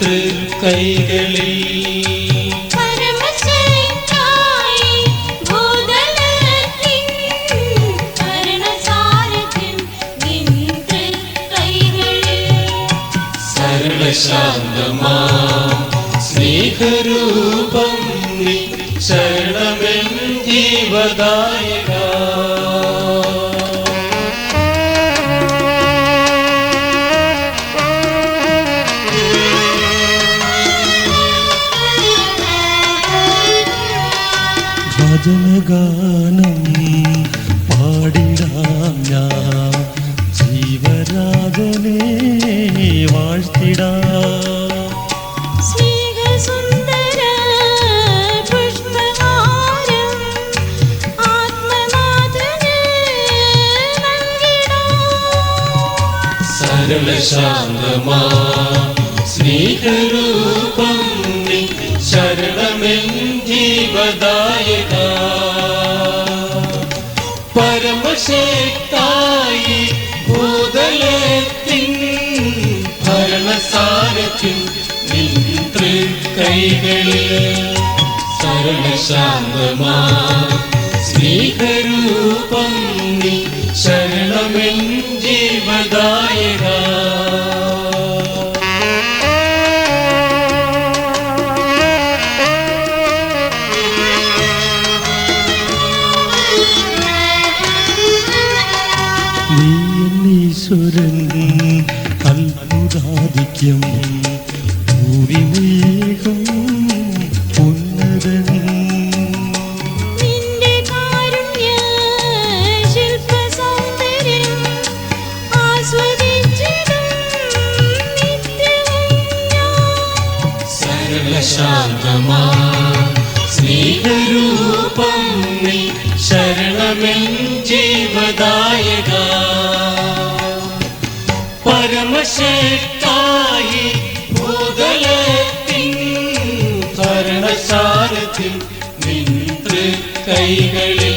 തൃക്കൈകളിൽ. സരളശാന്തമാ സ്നേഹരൂപം നീ ശരണമെൻ ഭജനഗാനം പാടിടാം ഞാൻ ജീവരാജനെ വാഴ്ത്തിടാം സ്നേഹസുന്ദര പുഷ്പഹാരം ആത്മനാഥന് നൽകിടാം. സരളശാന്തമാ സ്നേഹരൂപം നീ ശരണമെൻ ജീവദായക പരമശക്തായി ഭൂതലത്തിൻ ഭരണസാരത്തിൻ കൈകളിൽ സരളശാന്തമാ സ്നേഹരൂപം നീ ഉന്നതൻ ശില്പസൗന്ദര്യം ആസ്വദിച്ചിടും നിത്യവും ഞാൻ. സരളശാന്തമാ സ്നേഹരൂപം നീ ശരണമെൻ ജീവദായക പരമശക്തായി കൈകളിൽ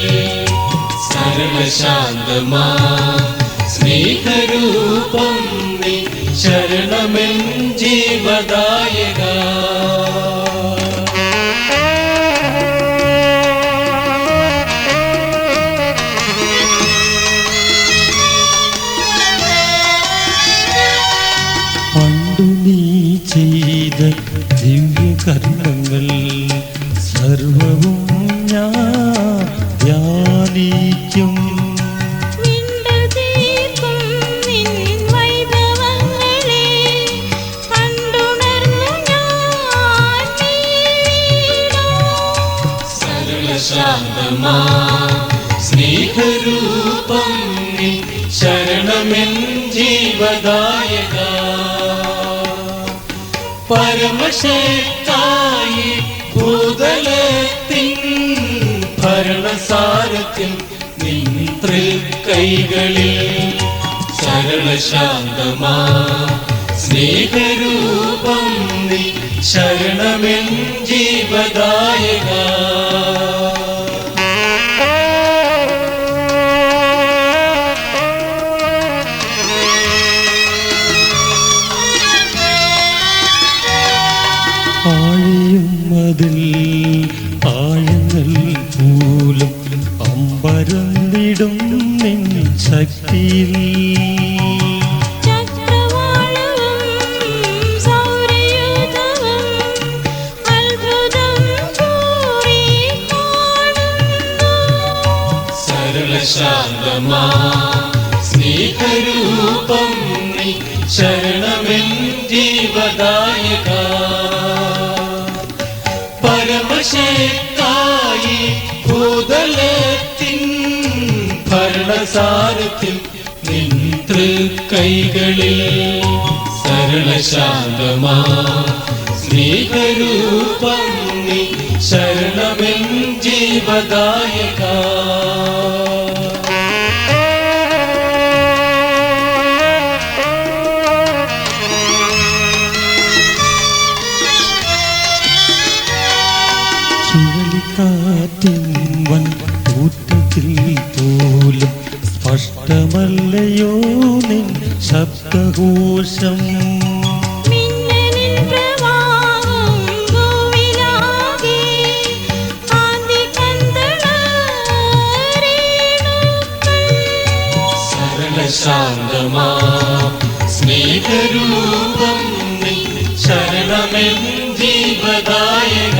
സർവശാന്തമാ സ്നേഹരൂപം നീ ശരണമെൻ ജീവദായക. പണ്ടു നീ ചെയ്ത ദിവ്യകർമ്മങ്ങൾ സർവവും ഞാൻ സരളശാന്തമാ സ്നേഹരൂപം ശരണമെൻ ജീവദായക. പരമശക്തായി ഭൂതലത്തിൻ ഭരണസാരത്തിൽ നിന്ത്രിൽ കൈകളിൽ ശരണശാന്തമാ. സ്നേഹരൂപം നീ ശരണമെൻ ജീവദായക ആഴങ്ങൾ അമ്പരന്നിടും നിൻ ശക്തിയിൽ. സ്നേഹരൂപം ശരണമെൻ ജീവദായക ഭരണസാരഥ്യം നിന്ത്ര കൈകളിൽ സരളശാന്തമാ സ്നേഹരൂപം നീ ശരണമെൻ ജീവദായക. സ്പഷ്ടമല്ലയോ നിൻ ശബ്ദഘോഷം സരളശാന്തമാ സ്നേഹരൂപം ശരണമെൻ ജീവദായക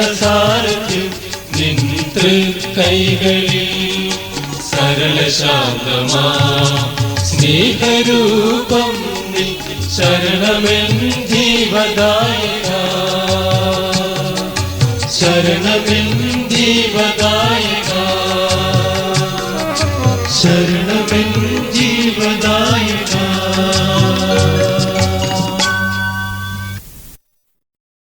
ഭരണസാരത്തിൽ നിൻ തൃക്കൈകളിൽ സരളശാന്തമാ. സ്നേഹരൂപം ശരണമെൻ ജീവദായക. ശരണമെൻ ജീവദായക. ശരണ